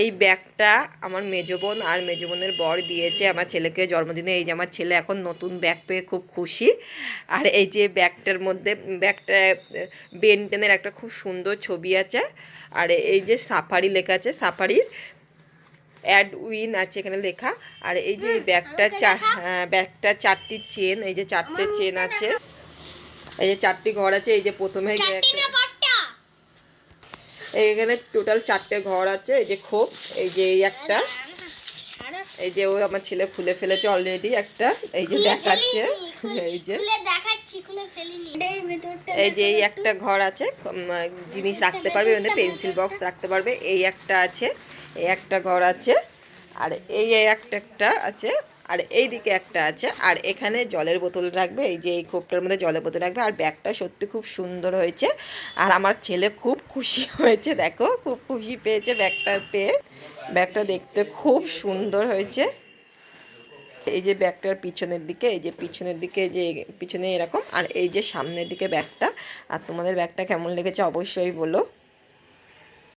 এই ব্যাগটা আমার মেজো বোন আর মেজো বোনের বর দিয়েছে আমার ছেলেকে জন্মদিনে। এই যে আমার ছেলে এখন নতুন ব্যাগ পেয়ে খুব খুশি। আর এই যে ব্যাগটার মধ্যে ব্যাগটা বেনটেনের একটা খুব সুন্দর ছবি আছে। আর এই যে সাফারি লেখা আছে সাফারির অ্যাড উইন আছে এখানে লেখা। আর এই যে ব্যাগটা চার হ্যাঁ, ব্যাগটা চারটি চেন এই যে চারটে চেন আছে। এই যে চারটি ঘর আছে এই যে প্রথমে এই যে চারটি একটা- না পাঁচটা এইখানে টোটাল চারটে ঘর আছে এই যে খোপ এই যে এই একটা এই যে ও আমার ছেলে খুলে ফেলেছে অলরেডি একটা এই যে দেখাচ্ছে এই যে। এই যে এই একটা ঘর আছে জিনিস রাখতে পারবে মানে পেন্সিল বক্স রাখতে পারবে এই একটা আছে এই একটা ঘর আছে আর এই এই একটা একটা আছে আর এই দিকে একটা আছে, আর এখানে জলের বোতল রাখবে, এই যে এই খোপটার মধ্যে জলের বোতল রাখবে, আর ব্যাগটা সত্যি খুব সুন্দর হয়েছে, আর আমার ছেলে খুব খুশি হয়েছে, দেখো, খুব খুশি পেয়েছে ব্যাগটা পেয়ে, ব্যাগটা দেখতে খুব সুন্দর হয়েছে। এই যে ব্যাগটার পিছনের দিকে, এই যে পিছনের দিকে যে পিছনে এরকম, আর এই যে সামনের দিকে ব্যাগটা, আর তোমাদের ব্যাগটা কেমন লেগেছে অবশ্যই বলো।